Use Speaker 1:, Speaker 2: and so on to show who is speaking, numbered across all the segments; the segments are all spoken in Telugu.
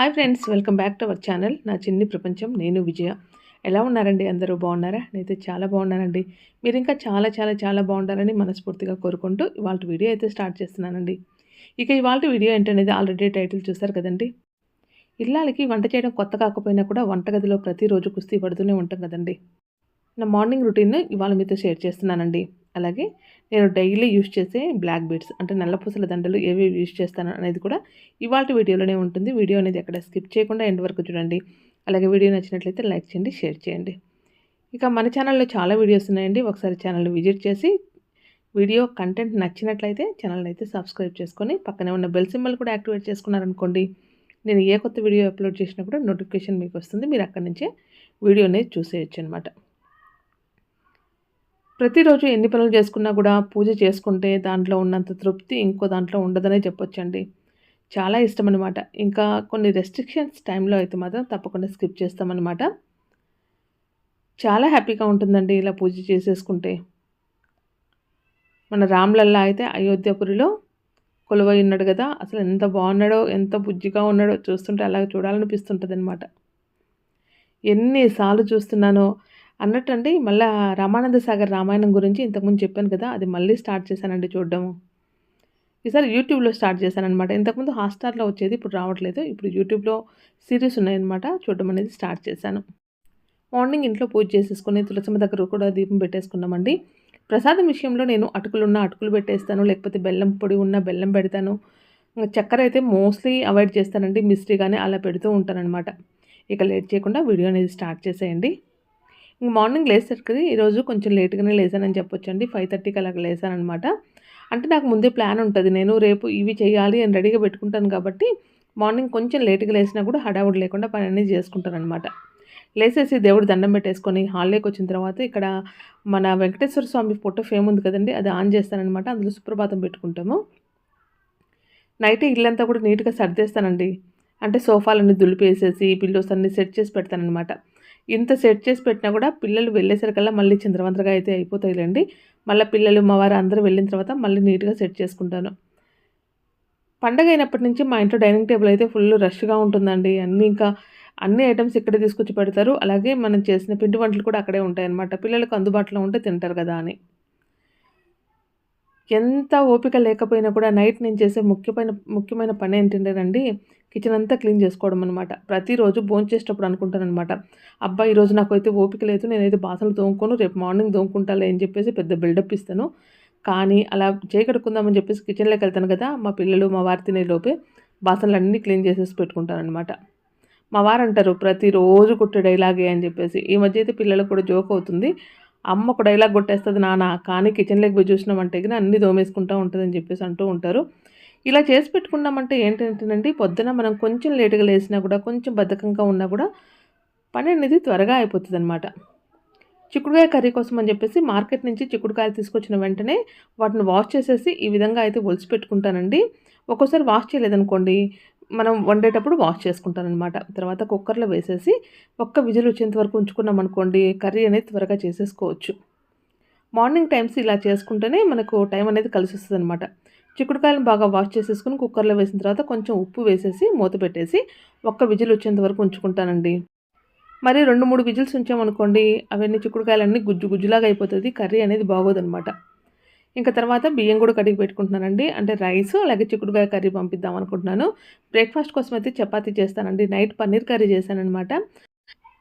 Speaker 1: Hi friends welcome back to our channel నా చిన్ని ప్రపంచం నేను విజయ. ఎలా ఉన్నారండి? అందరూ బాగున్నారా? నేనైతే చాలా బాగున్నానండి. మీరు ఇంకా చాలా చాలా చాలా బాగుండాలని మనస్ఫూర్తిగా కోరుకుంటూ ఇవాళ వీడియో అయితే స్టార్ట్ చేస్తున్నానండి. ఇక ఇవాళ వీడియో ఏంటనేది ఆల్రెడీ టైటిల్ చూస్తారు కదండి? ఇల్లాలకి వంట చేయడం కొత్త కాకపోయినా కూడా వంటగదిలో ప్రతిరోజు కుస్తీ పడుతూనే ఉంటాం కదండి. నా మార్నింగ్ రొటీన్ ఇవాళ మీతో షేర్ చేస్తున్నానండి. అలాగే నేను డైలీ యూజ్ చేసే బ్లాక్ బీడ్స్ అంటే నల్లపూసల దండలు ఏవి యూజ్ చేస్తాను అనేది కూడా ఇవాళ వీడియోలోనే ఉంటుంది. వీడియో అనేది ఎక్కడ స్కిప్ చేయకుండా ఎండ్ వరకు చూడండి. అలాగే వీడియో నచ్చినట్లయితే లైక్ చేయండి షేర్ చేయండి. ఇక మన ఛానల్లో చాలా వీడియోస్ ఉన్నాయండి. ఒకసారి ఛానల్ని విజిట్ చేసి వీడియో కంటెంట్ నచ్చినట్లయితే ఛానల్ని అయితే సబ్స్క్రైబ్ చేసుకొని పక్కనే ఉన్న బెల్ సింబల్ కూడా యాక్టివేట్ చేసుకున్నారనుకోండి నేను ఏ కొత్త వీడియో అప్లోడ్ చేసినా కూడా నోటిఫికేషన్ మీకు వస్తుంది. మీరు అక్కడి నుంచే వీడియో అనేది చూసేయచ్చు అనమాట ప్రతిరోజు ఎన్ని పనులు చేసుకున్నా కూడా పూజ చేసుకుంటే దాంట్లో ఉన్నంత తృప్తి ఇంకో దాంట్లో ఉండదనే చెప్పొచ్చండి. చాలా ఇష్టం అనమాట ఇంకా కొన్ని రెస్ట్రిక్షన్స్ టైంలో అయితే మాత్రం తప్పకుండా స్కిప్ చేస్తామన్నమాట. చాలా హ్యాపీగా ఉంటుందండి ఇలా పూజ చేసేసుకుంటే. మన రామ్లల్లా అయితే అయోధ్యపురిలో కొలువై ఉన్నాడు కదా అసలు ఎంత బాగున్నాడో ఎంత బుజ్జిగా ఉన్నాడో చూస్తుంటే అలా చూడాలనిపిస్తుంటుంది అనమాట ఎన్నిసార్లు చూస్తున్నానో అన్నట్టండి మళ్ళీ రామానంద సాగర్ రామాయణం గురించి ఇంతకుముందు చెప్పాను కదా అది మళ్ళీ స్టార్ట్ చేశానండి చూడడము. ఈసారి యూట్యూబ్లో స్టార్ట్ చేశానమాట ఇంతకుముందు హాట్స్టార్లో వచ్చేది ఇప్పుడు రావట్లేదు. ఇప్పుడు యూట్యూబ్లో సిరీస్ ఉన్నాయన్నమాట చూడడం అనేది స్టార్ట్ చేశాను. మార్నింగ్ ఇంట్లో పూజ చేసేసుకుని తులసమ్మ దగ్గర కూడా దీపం పెట్టేసుకున్నామండి. ప్రసాదం విషయంలో నేను అటుకులున్న అటుకులు పెట్టేస్తాను లేకపోతే బెల్లం పొడి ఉన్న బెల్లం పెడతాను. చక్కెర అయితే మోస్ట్లీ అవాయిడ్ చేస్తానండి మిస్ట్రీ కానీ అలా పెడుతూ ఉంటానన్నమాట. ఇక లేట్ చేయకుండా వీడియో అనేది స్టార్ట్ చేసేయండి. ఇంక మార్నింగ్ లేసరికి ఈరోజు కొంచెం లేట్గానే లేసానని చెప్పొచ్చు అండి ఫైవ్ థర్టీకి అలాగ లేసానమాట అంటే నాకు ముందే ప్లాన్ ఉంటుంది. నేను రేపు ఇవి చేయాలి అని రెడీగా పెట్టుకుంటాను కాబట్టి మార్నింగ్ కొంచెం లేట్గా లేసినా కూడా హడావుడి లేకుండా పని అనేది చేసుకుంటాను అనమాట లేసేసి దేవుడు దండం పెట్టేసుకొని హాల్లోకి వచ్చిన తర్వాత ఇక్కడ మన వెంకటేశ్వర స్వామి ఫోటో ఫేమ్ ఉంది కదండి అది ఆన్ చేస్తానమాట అందులో సుప్రభాతం పెట్టుకుంటాము. నైట్ ఇల్లంతా కూడా నీట్గా సర్దేస్తానండి. అంటే సోఫాలన్నీ దులిపేసేసి పిల్లోస్ అన్నీ సెట్ చేసి పెడతానమాట ఇంత సెట్ చేసి పెట్టినా కూడా పిల్లలు వెళ్ళేసరికల్లా మళ్ళీ చింద్రవంతరగా అయితే అయిపోతాయిలేండి. మళ్ళీ పిల్లలు మా వారు అందరూ వెళ్ళిన తర్వాత మళ్ళీ నీట్గా సెట్ చేసుకుంటాను. పండగ అయినప్పటి నుంచి మా ఇంట్లో డైనింగ్ టేబుల్ అయితే ఫుల్ రష్గా ఉంటుందండి. అన్నీ ఇంకా అన్ని ఐటమ్స్ ఇక్కడే తీసుకొచ్చి పెడతారు. అలాగే మనం చేసిన పిండి వంటలు కూడా అక్కడే ఉంటాయి అన్నమాట పిల్లలకు అందుబాటులో ఉంటే తింటారు కదా అని. ఎంత ఓపిక లేకపోయినా కూడా నైట్ నేను చేసే ముఖ్యమైన ముఖ్యమైన పని ఏంటంటేనండి కిచెన్ అంతా క్లీన్ చేసుకోవడం అనమాట ప్రతిరోజు భోంచేసేటప్పుడు అనుకుంటాను అనమాట అబ్బా ఈరోజు నాకైతే ఓపిక లేదు నేనైతే బాసలు తోముకోను రేపు మార్నింగ్ తోముకుంటాలే అని చెప్పేసి పెద్ద బిల్డప్ ఇస్తాను. కానీ అలా చేయగడుకుందామని చెప్పేసి కిచెన్లోకి వెళ్తాను కదా మా పిల్లలు మా వారి తినే లోపే బాసనలు అన్నీ క్లీన్ చేసేసి పెట్టుకుంటాను అనమాట మా వారు అంటారు ప్రతిరోజు కుట్టే ఇలాగే అని చెప్పేసి. ఈ మధ్య అయితే పిల్లలకు కూడా జోక్ అవుతుంది. అమ్మ ఒక డైలాగ్ కొట్టేస్తుంది నాన్న కానీ కిచెన్లోకి పోయి చూసినామంటే కానీ అన్నీ దోమేసుకుంటూ ఉంటుందని చెప్పేసి అంటూ ఉంటారు. ఇలా చేసి పెట్టుకున్నామంటే ఏంటంటేనండి పొద్దున మనం కొంచెం లేటుగా లేసినా కూడా కొంచెం బద్ధకంగా ఉన్నా కూడా పని అనేది త్వరగా అయిపోతుంది అనమాట చిక్కుడుకాయ కర్రీ కోసం అని చెప్పేసి మార్కెట్ నుంచి చిక్కుడుకాయలు తీసుకొచ్చిన వెంటనే వాటిని వాష్ చేసేసి ఈ విధంగా అయితే ఒలిసి పెట్టుకుంటానండి ఒక్కోసారి వాష్ చేయలేదనుకోండి మనం వండేటప్పుడు వాష్ చేసుకుంటాను అనమాట తర్వాత కుక్కర్లో వేసేసి ఒక్క విజిల్ వచ్చేంత వరకు ఉంచుకున్నాం అనుకోండి కర్రీ అనేది త్వరగా చేసేసుకోవచ్చు. మార్నింగ్ టైమ్స్ ఇలా చేసుకుంటేనే మనకు టైం అనేది కలిసి వస్తుంది అనమాట చిక్కుడుకాయలను బాగా వాష్ చేసేసుకుని కుక్కర్లో వేసిన తర్వాత కొంచెం ఉప్పు వేసేసి మూత పెట్టేసి ఒక్క విజిల్ వచ్చేంత వరకు ఉంచుకుంటానండి. మరి రెండు మూడు విజిల్స్ ఉంచామనుకోండి అవన్నీ చిక్కుడుకాయలన్నీ గుజ్జు గుజ్జులాగా అయిపోతుంది కర్రీ అనేది బాగోదనమాట ఇంకా తర్వాత బియ్యం కూడా కడిగి పెట్టుకుంటున్నానండి. అంటే రైస్ అలాగే చిక్కుడుకాయ కర్రీ పంపిద్దాం అనుకుంటున్నాను. బ్రేక్ఫాస్ట్ కోసం అయితే చపాతీ చేస్తానండి. నైట్ పన్నీర్ కర్రీ చేశానమాట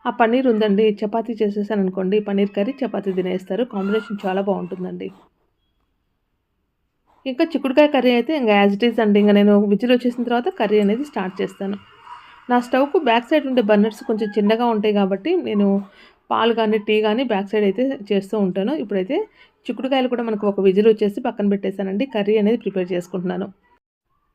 Speaker 1: ఆ పన్నీర్ ఉందండి. చపాతీ చేసేసాను అనుకోండి పన్నీర్ కర్రీ చపాతీ తినేస్తారు. కాంబినేషన్ చాలా బాగుంటుందండి. ఇంకా చిక్కుడుకాయ కర్రీ అయితే ఇంకా యాజ్ ఇట్ ఈస్ అండి. ఇంకా నేను విజిల్ వచ్చేసిన తర్వాత కర్రీ అనేది స్టార్ట్ చేస్తాను. నా స్టవ్కు బ్యాక్ సైడ్ ఉండే బర్నర్స్ కొంచెం చిన్నగా ఉంటాయి కాబట్టి నేను పాలు కానీ టీ కానీ బ్యాక్ సైడ్ అయితే చేస్తూ ఉంటాను. ఇప్పుడైతే చిక్కుడుకాయలు కూడా మనకు ఒక విజిల్ వచ్చేసి పక్కన పెట్టేశానండి. కర్రీ అనేది ప్రిపేర్ చేసుకుంటున్నాను.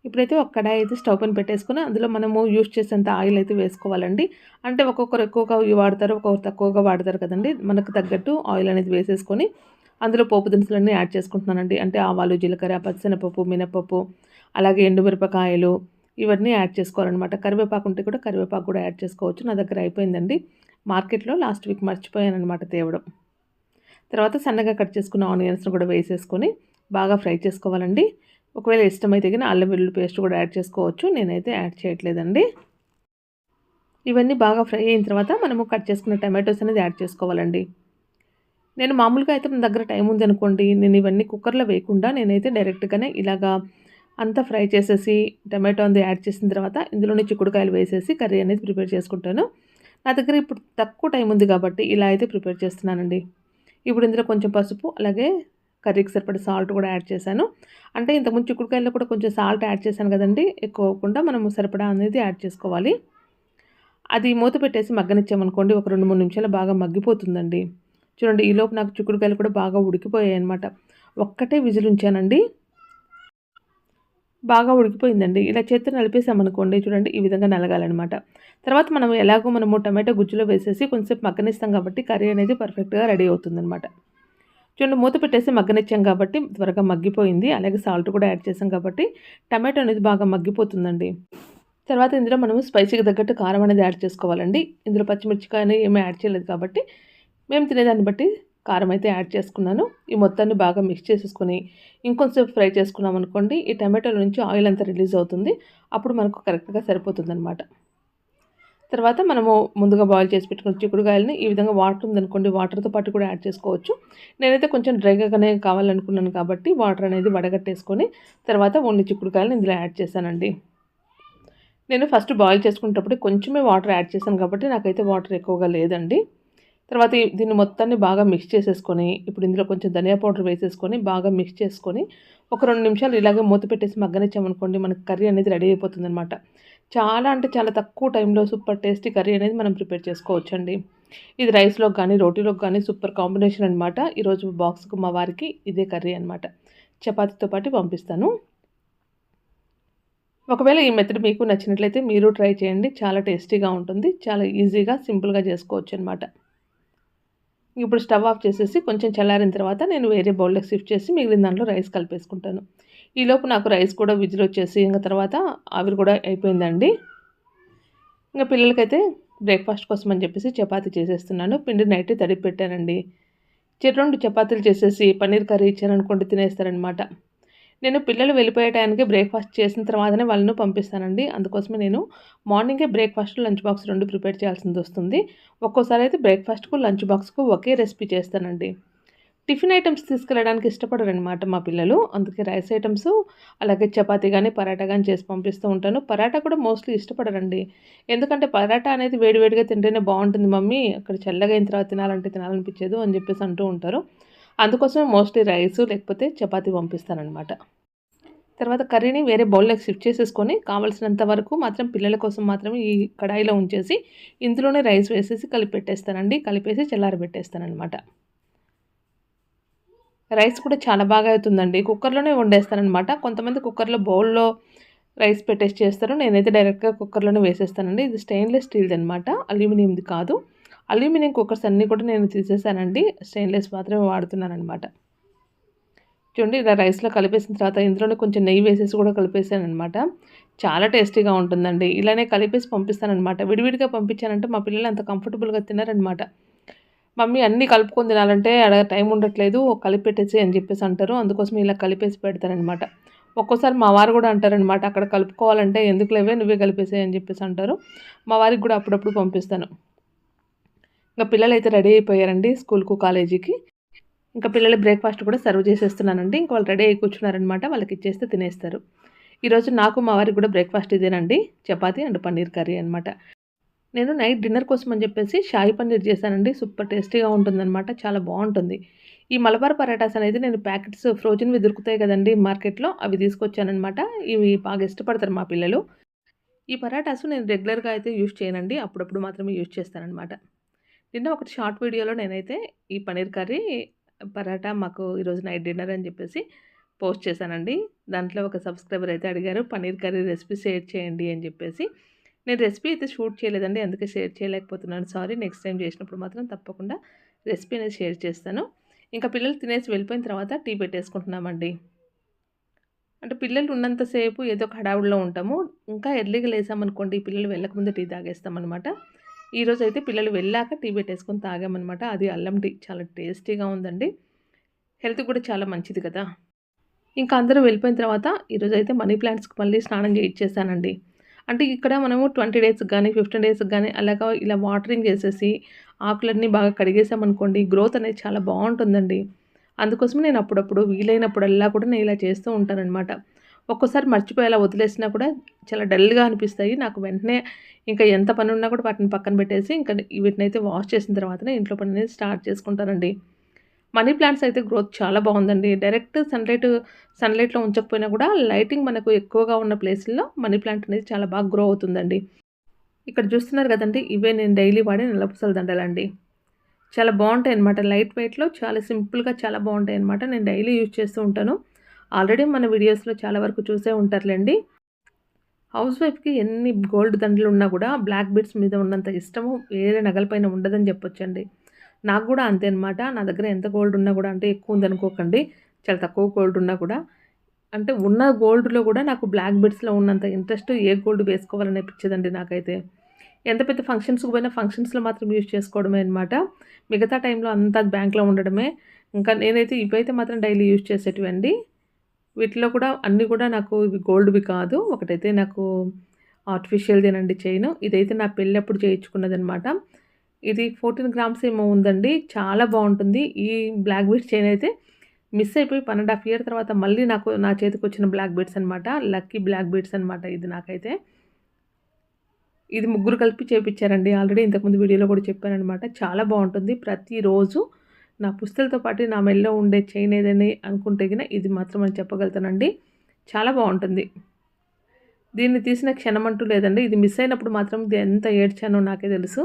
Speaker 1: ఇప్పుడైతే ఒక కడాయి అయితే స్టవ్ పైన పెట్టేసుకుని అందులో మనము యూజ్ చేసేంత ఆయిల్ అయితే వేసుకోవాలండి. అంటే ఒక్కొక్కరు ఎక్కువగా వాడతారు ఒక్కొక్కరు తక్కువగా వాడతారు కదండి. మనకు తగ్గట్టు ఆయిల్ అనేది వేసేసుకొని అందులో పోపు దినుసులన్నీ యాడ్ చేసుకుంటున్నానండి. అంటే ఆవాలు జీలకర్ర పచ్చనపప్పు మినపప్పు అలాగే ఎండుమిరపకాయలు ఇవన్నీ యాడ్ చేసుకోవాలన్నమాట. కరివేపాకు ఉంటే కూడా కరివేపాకు కూడా యాడ్ చేసుకోవచ్చు. నా దగ్గర అయిపోయిందండి. మార్కెట్లో లాస్ట్ వీక్ మర్చిపోయాను అనమాట తేవడం. తర్వాత సన్నగా కట్ చేసుకున్న ఆనియన్స్ని కూడా వేసేసుకొని బాగా ఫ్రై చేసుకోవాలండి. ఒకవేళ ఇష్టమైతే కానీ అల్లం వెల్లుల్లి పేస్ట్ కూడా యాడ్ చేసుకోవచ్చు. నేనైతే యాడ్ చేయట్లేదండి. ఇవన్నీ బాగా ఫ్రై అయిన తర్వాత మనము కట్ చేసుకున్న టమాటోస్ అనేది యాడ్ చేసుకోవాలండి. నేను మామూలుగా అయితే మన దగ్గర టైం ఉంది అనుకోండి. నేను ఇవన్నీ కుక్కర్లో వేయకుండా నేనైతే డైరెక్ట్గానే ఇలాగా అంతా ఫ్రై చేసేసి టమాటో అంతా యాడ్ చేసిన తర్వాత ఇందులోనే చిక్కుడుకాయలు వేసేసి కర్రీ అనేది ప్రిపేర్ చేసుకుంటాను. నా దగ్గర ఇప్పుడు తక్కువ టైం ఉంది కాబట్టి ఇలా అయితే ప్రిపేర్ చేస్తున్నానండి. ఇప్పుడు ఇందులో కొంచెం పసుపు అలాగే కర్రీకి సరిపడే సాల్ట్ కూడా యాడ్ చేశాను. అంటే ఇంతకుముందు చిక్కుడుకాయల్లో కూడా కొంచెం సాల్ట్ యాడ్ చేశాను కదండి ఎక్కువకుండా మనం సరిపడా అనేది యాడ్ చేసుకోవాలి. అది మూత పెట్టేసి మగ్గనిచ్చామనుకోండి ఒక రెండు మూడు నిమిషాలు బాగా మగ్గిపోతుందండి. చూడండి ఈలోపు నాకు చిక్కుడుకాయలు కూడా బాగా ఉడికిపోయాయి అనమాట ఒక్కటే విజిల్ ఉంచానండి. బాగా ఉడికిపోయిందండి. ఇలా చేత్తో నలిపేసామనుకోండి చూడండి ఈ విధంగా నలగాలన్నమాట. తర్వాత మనం ఎలాగో మనము టమాటో గుజ్జులో వేసేసి కొంచెంసేపు మగ్గనిస్తాం కాబట్టి కర్రీ అనేది పర్ఫెక్ట్గా రెడీ అవుతుందన్నమాట. చూడండి మూత పెట్టేసి మగ్గనిచ్చాం కాబట్టి త్వరగా మగ్గిపోయింది. అలాగే సాల్ట్ కూడా యాడ్ చేసాం కాబట్టి టమాటో అనేది బాగా మగ్గిపోతుందండి. తర్వాత ఇందులో మనము స్పైసీకి తగ్గట్టు కారం అనేది యాడ్ చేసుకోవాలండి. ఇందులో పచ్చిమిర్చి కానీ ఏమీ యాడ్ చేయలేదు కాబట్టి మేము తినేదాన్ని బట్టి కారం అయితే యాడ్ చేసుకున్నాను. ఈ మొత్తాన్ని బాగా మిక్స్ చేసేసుకొని ఇంకొంచెం ఫ్రై చేసుకున్నాం అనుకోండి ఈ టమాటోల నుంచి ఆయిల్ అంతా రిలీజ్ అవుతుంది. అప్పుడు మనకు కరెక్ట్గా సరిపోతుంది అనమాట తర్వాత మనము ముందుగా బాయిల్ చేసి పెట్టుకున్న చిక్కుడుకాయలని ఈ విధంగా వాటర్ ఉందనుకోండి వాటర్తో పాటు కూడా యాడ్ చేసుకోవచ్చు. నేనైతే కొంచెం డ్రైగానే కావాలనుకున్నాను కాబట్టి వాటర్ అనేది వడగట్టేసుకొని తర్వాత ఓన్లీ చిక్కుడుకాయలను ఇందులో యాడ్ చేశానండి. నేను ఫస్ట్ బాయిల్ చేసుకునేటప్పుడు కొంచెమే వాటర్ యాడ్ చేశాను కాబట్టి నాకైతే వాటర్ ఎక్కువగా లేదండి. తర్వాత దీన్ని మొత్తాన్ని బాగా మిక్స్ చేసేసుకొని ఇప్పుడు ఇందులో కొంచెం ధనియా పౌడర్ వేసేసుకొని బాగా మిక్స్ చేసుకొని ఒక రెండు నిమిషాలు ఇలాగే మూత పెట్టేసి మగ్గనిచ్చామనుకోండి మనకి కర్రీ అనేది రెడీ అయిపోతుంది అనమాట చాలా అంటే చాలా తక్కువ టైంలో సూపర్ టేస్టీ కర్రీ అనేది మనం ప్రిపేర్ చేసుకోవచ్చు అండి ఇది రైస్లో కానీ రోటీలోకి కానీ సూపర్ కాంబినేషన్ అనమాట ఈరోజు బాక్స్కు మా వారికి ఇదే కర్రీ అనమాట చపాతీతో పాటు పంపిస్తాను. ఒకవేళ ఈ మెథడ్ మీకు నచ్చినట్లయితే మీరు ట్రై చేయండి. చాలా టేస్టీగా ఉంటుంది. చాలా ఈజీగా సింపుల్గా చేసుకోవచ్చు అనమాట ఇప్పుడు స్టవ్ ఆఫ్ చేసేసి కొంచెం చల్లారిన తర్వాత నేను వేరే బౌల్లోకి షిఫ్ట్ చేసి మిగిలిన దాంట్లో రైస్ కలిపేసుకుంటాను. ఈలోపు నాకు రైస్ కూడా విజిల్ వచ్చేసి ఇంకా తర్వాత ఆవిరి కూడా అయిపోయిందండి. ఇంకా పిల్లలకైతే బ్రేక్ఫాస్ట్ కోసం అని చెప్పేసి చపాతీ చేసేస్తున్నాను. పిండి నైట్ తడిపి పెట్టానండి రెండు చపాతీలు చేసేసి పన్నీర్ కర్రీ ఇచ్చారనుకోండి తినేస్తారనమాట నేను పిల్లలు వెళ్ళిపోయే టైంకి బ్రేక్ఫాస్ట్ చేసిన తర్వాతనే వాళ్ళను పంపిస్తానండి. అందుకోసమే నేను మార్నింగే బ్రేక్ఫాస్ట్ లంచ్ బాక్స్ రెండు ప్రిపేర్ చేయాల్సింది వస్తుంది. ఒక్కోసారి అయితే బ్రేక్ఫాస్ట్కు లంచ్ బాక్స్కు ఒకే రెసిపీ చేస్తానండి. టిఫిన్ ఐటమ్స్ తీసుకెళ్ళడానికి ఇష్టపడరు అనమాట మా పిల్లలు. అందుకే రైస్ ఐటమ్స్ అలాగే చపాతి కానీ పరాటా కానీ చేసి పంపిస్తూ ఉంటాను. పరాటా కూడా మోస్ట్లీ ఇష్టపడరండి. ఎందుకంటే పరాటా అనేది వేడివేడిగా తింటేనే బాగుంటుంది మమ్మీ. అక్కడ చల్లగా అయిన తర్వాత తినాలంటే తినాలనిపించదు అని చెప్పేసి అంటూ ఉంటారు. అందుకోసమే మోస్ట్లీ రైస్ లేకపోతే చపాతీ పంపిస్తానమాట తర్వాత కర్రీని వేరే బౌల్లోకి షిఫ్ట్ చేసేసుకొని కావాల్సినంత వరకు మాత్రం పిల్లల కోసం మాత్రమే ఈ కడాయిలో ఉంచేసి ఇందులోనే రైస్ వేసేసి కలిపి పెట్టేస్తానండి కలిపేసి చల్లారబెట్టేస్తానమాట రైస్ కూడా చాలా బాగా అవుతుందండి. కుక్కర్లోనే వండేస్తానమాట కొంతమంది కుక్కర్లో బౌల్లో రైస్ పెట్టేసి చేస్తారు. నేనైతే డైరెక్ట్గా కుక్కర్లోనే వేసేస్తానండి. ఇది స్టెయిన్లెస్ స్టీల్ది అనమాట అల్యూమినియంది కాదు. అల్యూమినియం కుక్కర్స్ అన్నీ కూడా నేను తీసేసానండి. స్టెయిన్లెస్ మాత్రమే వాడుతున్నాను అనమాట చూడండి ఇలా రైస్లో కలిపేసిన తర్వాత ఇందులోనే కొంచెం నెయ్యి వేసేసి కూడా కలిపేసాను అనమాట చాలా టేస్టీగా ఉంటుందండి. ఇలానే కలిపేసి పంపిస్తానమాట విడివిడిగా పంపించానంటే మా పిల్లలు అంత కంఫర్టబుల్గా తిన్నారనమాట మమ్మీ అన్నీ కలుపుకొని తినాలంటే అడగ టైం ఉండట్లేదు కలిపి పెట్టేసి అని చెప్పేసి అంటారు. అందుకోసం ఇలా కలిపేసి పెడతారనమాట ఒక్కోసారి మా వారు కూడా అంటారనమాట అక్కడ కలుపుకోవాలంటే ఎందుకు లేవే నువ్వే కలిపేసాయి అని చెప్పేసి అంటారు. మా వారికి కూడా అప్పుడప్పుడు పంపిస్తాను. ఇంకా పిల్లలు అయితే రెడీ అయిపోయారండి స్కూల్కు కాలేజీకి. ఇంకా పిల్లలు బ్రేక్ఫాస్ట్ కూడా సర్వ్ చేసేస్తున్నానండి. ఇంకా వాళ్ళు రెడీ అయి కూర్చున్నారనమాట వాళ్ళకి ఇచ్చేస్తే తినేస్తారు. ఈరోజు నాకు మా వారికి కూడా బ్రేక్ఫాస్ట్ ఇదేనండి. చపాతీ అండ్ పన్నీర్ కర్రీ అనమాట నేను నైట్ డిన్నర్ కోసం అని చెప్పేసి షాయి పన్నీర్ చేశానండి. సూపర్ టేస్టీగా ఉంటుందన్నమాట చాలా బాగుంటుంది. ఈ మలబార్ పరాటాస్ అనేది నేను ప్యాకెట్స్ ఫ్రోజన్వి దొరుకుతాయి కదండి మార్కెట్లో అవి తీసుకొచ్చానమాట ఇవి బాగా ఇష్టపడతారు మా పిల్లలు. ఈ పరాటాస్ నేను రెగ్యులర్గా అయితే యూజ్ చేయనండి. అప్పుడప్పుడు మాత్రమే యూజ్ చేస్తానమాట నిన్న ఒకటి షార్ట్ వీడియోలో నేనైతే ఈ పన్నీర్ కర్రీ పరాటా మాకు ఈరోజు నైట్ డిన్నర్ అని చెప్పేసి పోస్ట్ చేశానండి. దాంట్లో ఒక సబ్స్క్రైబర్ అయితే అడిగారు పన్నీర్ కర్రీ రెసిపీ షేర్ చేయండి అని చెప్పేసి. నేను రెసిపీ అయితే షూట్ చేయలేదండి అందుకే షేర్ చేయలేకపోతున్నాను. సారీ నెక్స్ట్ టైం చేసినప్పుడు మాత్రం తప్పకుండా రెసిపీ అనేది షేర్ చేస్తాను. ఇంకా పిల్లలు తినేసి వెళ్ళిపోయిన తర్వాత టీ పెట్టేసుకుంటున్నామండి. అంటే పిల్లలు ఉన్నంతసేపు ఏదో ఒక హడావుడిలో ఉంటాము. ఇంకా ఎర్లీగా లేసామనుకోండి పిల్లలు వెళ్ళకముందే టీ తాగేస్తామన్నమాట. ఈరోజు అయితే పిల్లలు వెళ్ళాక టీ పెట్టేసుకొని తాగామన్నమాట. అది అల్లం టీ. చాలా టేస్టీగా ఉందండి. హెల్త్ కూడా చాలా మంచిది కదా. ఇంకా అందరూ వెళ్ళిపోయిన తర్వాత ఈరోజు అయితే మనీ ప్లాంట్స్కి మళ్ళీ స్నానం చేయించేసానండి అంటే ఇక్కడ మనము ట్వంటీ డేస్కి కానీ ఫిఫ్టీన్ డేస్కి కానీ అలాగా ఇలా వాటరింగ్ చేసేసి ఆకులన్నీ బాగా కడిగేసామనుకోండి గ్రోత్ అనేది చాలా బాగుంటుందండి. అందుకోసం నేను అప్పుడప్పుడు వీలైనప్పుడల్లా కూడా నేను ఇలా చేస్తూ ఉంటానన్నమాట. ఒక్కోసారి మర్చిపోయేలా వదిలేసినా కూడా చాలా డల్గా అనిపిస్తాయి. నాకు వెంటనే ఇంకా ఎంత పని ఉన్నా కూడా వాటిని పక్కన పెట్టేసి ఇంకా వీటిని అయితే వాష్ చేసిన తర్వాతనే ఇంట్లో పని అనేది స్టార్ట్ చేసుకుంటానండి. మనీ ప్లాంట్స్ అయితే గ్రోత్ చాలా బాగుందండి. డైరెక్ట్ సన్లైట్ సన్లైట్లో ఉంచకపోయినా కూడా లైటింగ్ మనకు ఎక్కువగా ఉన్న ప్లేస్లో మనీ ప్లాంట్ అనేది చాలా బాగా గ్రో అవుతుందండి. ఇక్కడ చూస్తున్నారు కదండి ఇవే నేను డైలీ వాడే నల్లపూసల దండలండి. చాలా బాగుంటాయి అనమాట లైట్ వెయిట్లో చాలా సింపుల్గా చాలా బాగుంటాయి అనమాట నేను డైలీ యూజ్ చేస్తూ ఉంటాను. ఆల్రెడీ మన వీడియోస్లో చాలా వరకు చూసే ఉంటారులేండి. హౌస్ వైఫ్కి ఎన్ని గోల్డ్ దండలు ఉన్నా కూడా బ్లాక్ బీడ్స్ మీద ఉన్నంత ఇష్టము వేరే నగలపైన ఉండదని చెప్పొచ్చండి. నాకు కూడా అంతే అనమాట నా దగ్గర ఎంత గోల్డ్ ఉన్నా కూడా అంటే ఎక్కువ ఉందనుకోకండి చాలా తక్కువ గోల్డ్ ఉన్నా కూడా. అంటే ఉన్న గోల్డ్లో కూడా నాకు బ్లాక్ బీడ్స్లో ఉన్నంత ఇంట్రెస్ట్ ఏ గోల్డ్ వేసుకోవాలనిపించదండి నాకైతే. ఎంత పెద్ద ఫంక్షన్స్కి పోయినా ఫంక్షన్స్లో మాత్రం యూజ్ చేసుకోవడమే అనమాట మిగతా టైంలో అంతా బ్యాంక్లో ఉండడమే. ఇంకా నేనైతే ఇవైతే మాత్రం డైలీ యూజ్ చేసేటివండి. వీటిలో కూడా అన్నీ కూడా నాకు ఇవి గోల్డ్వి కాదు. ఒకటైతే నాకు ఆర్టిఫిషియల్దేనండి చైన్. ఇదైతే నా పెళ్ళప్పుడు చేయించుకున్నది అనమాట ఇది ఫోర్టీన్ గ్రామ్స్ ఏమో ఉందండి. చాలా బాగుంటుంది. ఈ బ్లాక్ బీట్స్ చైన్ అయితే మిస్ అయిపోయి వన్ అండ్ హాఫ్ ఇయర్ తర్వాత మళ్ళీ నాకు నా చేతికి వచ్చిన బ్లాక్ బీట్స్ అనమాట లక్కీ బ్లాక్ బీట్స్ అనమాట ఇది నాకైతే. ఇది ముగ్గురు కలిపి చేపించారండి. ఆల్రెడీ ఇంతకుముందు వీడియోలో కూడా చెప్పానమాట చాలా బాగుంటుంది. ప్రతిరోజు నా పుస్తలతో పాటు నా మెల్లో ఉండే చైన్ ఏదని అనుకుంటే గిన ఇది మాత్రం అని చెప్పగలుగుతానండి. చాలా బాగుంటుంది. దీన్ని తీసిన క్షణం అంటూ లేదండి. ఇది మిస్ అయినప్పుడు మాత్రం ఇది ఎంత ఏడ్చానో నాకే తెలుసు.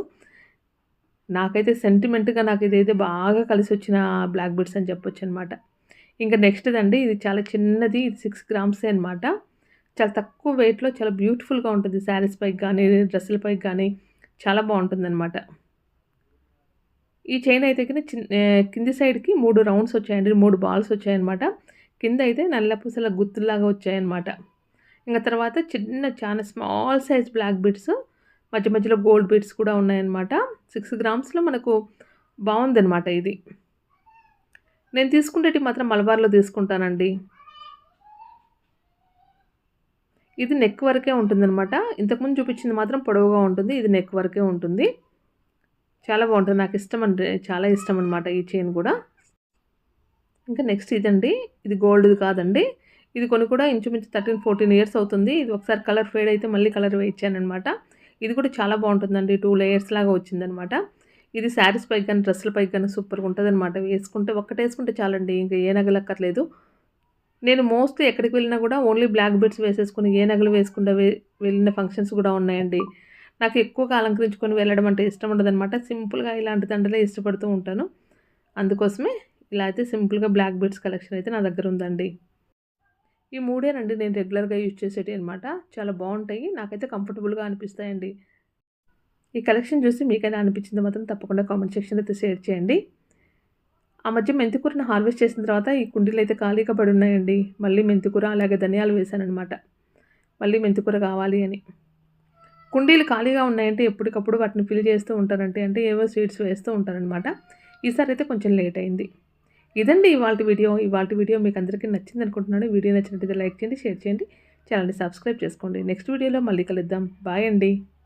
Speaker 1: నాకైతే సెంటిమెంట్గా నాకు ఇదైతే బాగా కలిసి వచ్చిన బ్లాక్ బీడ్స్ అని చెప్పొచ్చు అనమాట ఇంకా నెక్స్ట్దండి ఇది చాలా చిన్నది ఇది సిక్స్ గ్రామ్సే అనమాట చాలా తక్కువ వెయిట్లో చాలా బ్యూటిఫుల్గా ఉంటుంది. శారీస్ పైకి కానీ డ్రెస్సుల పైకి కానీ చాలా బాగుంటుంది అనమాట ఈ చైన్ అయితే కింది సైడ్కి మూడు రౌండ్స్ వచ్చాయండి మూడు బాల్స్ వచ్చాయన్నమాట. కింద అయితే నల్ల పూసల గుత్తులాగా వచ్చాయన్నమాట. ఇంకా తర్వాత చిన్న చాలా స్మాల్ సైజ్ బ్లాక్ బీడ్స్ మధ్య మధ్యలో గోల్డ్ బీడ్స్ కూడా ఉన్నాయన్నమాట. సిక్స్ గ్రామ్స్లో మనకు బాగుందన్నమాట ఇది. నేను తీసుకునేటి మాత్రం మలబార్లో తీసుకుంటానండి. ఇది నెక్ వరకే ఉంటుందన్నమాట. ఇంతకుముందు చూపించింది మాత్రం పొడవుగా ఉంటుంది ఇది నెక్ వరకే ఉంటుంది. చాలా బాగుంటుంది. నాకు ఇష్టం అంటే చాలా ఇష్టం అనమాట ఈ చైన్ కూడా. ఇంకా నెక్స్ట్ ఇదండి. ఇది గోల్డ్ది కాదండి. ఇది కొన్ని కూడా ఇంచుమించు థర్టీన్ ఫోర్టీన్ ఇయర్స్ అవుతుంది. ఇది ఒకసారి కలర్ ఫేడ్ అయితే మళ్ళీ కలర్ వేయించానమాట ఇది కూడా చాలా బాగుంటుందండి. టూ లేయర్స్ లాగా వచ్చిందనమాట ఇది శారీస్ పైకి కానీ డ్రెస్సుల పైకి కానీ సూపర్గా ఉంటుంది అనమాట వేసుకుంటే ఒక్కటే వేసుకుంటే చాలండి. ఇంకా ఏ నగలక్కర్లేదు నేను మోస్ట్లీ ఎక్కడికి వెళ్ళినా కూడా ఓన్లీ బ్లాక్ బెడ్స్ వేసేసుకుని ఏ నగలు వేసుకుంటే వెళ్ళిన ఫంక్షన్స్ కూడా ఉన్నాయండి. నాకు ఎక్కువగా అలంకరించుకొని వెళ్ళడం అంటే ఇష్టం ఉండదనమాట సింపుల్గా ఇలాంటి దండలే ఇష్టపడుతూ ఉంటాను. అందుకోసమే ఇలా అయితే సింపుల్గా బ్లాక్ బెడ్స్ కలెక్షన్ అయితే నా దగ్గర ఉందండి. ఈ మూడేనండి నేను రెగ్యులర్గా యూజ్ చేసేటి అనమాట చాలా బాగుంటాయి. నాకైతే కంఫర్టబుల్గా అనిపిస్తాయండి. ఈ కలెక్షన్ చూసి మీకైనా అనిపించింది మాత్రం తప్పకుండా కామెంట్ సెక్షన్ అయితే షేర్ చేయండి. ఆ మధ్య మెంతికూరను హార్వెస్ట్ చేసిన తర్వాత ఈ కుండీలు అయితే ఖాళీగా పడి ఉన్నాయండి. మళ్ళీ మెంతికూర అలాగే ధనియాలు వేశానమాట మళ్ళీ మెంతికూర కావాలి అని. కుండీలు ఖాళీగా ఉన్నాయంటే ఎప్పటికప్పుడు వాటిని ఫిల్ చేస్తూ ఉంటారంటే అంటే ఏవో స్వీట్స్ వేస్తూ ఉంటారనమాట ఈసారి అయితే కొంచెం లేట్ అయింది. ఇదండి ఇవాళ వీడియో. ఇవాళ వీడియో మీకు అందరికీ నచ్చింది అనుకుంటున్నాను. వీడియో నచ్చినట్టు లైక్ చేయండి షేర్ చేయండి ఛానల్ని సబ్స్క్రైబ్ చేసుకోండి. నెక్స్ట్ వీడియోలో మళ్ళీ కలుద్దాం. బాయ్ అండి.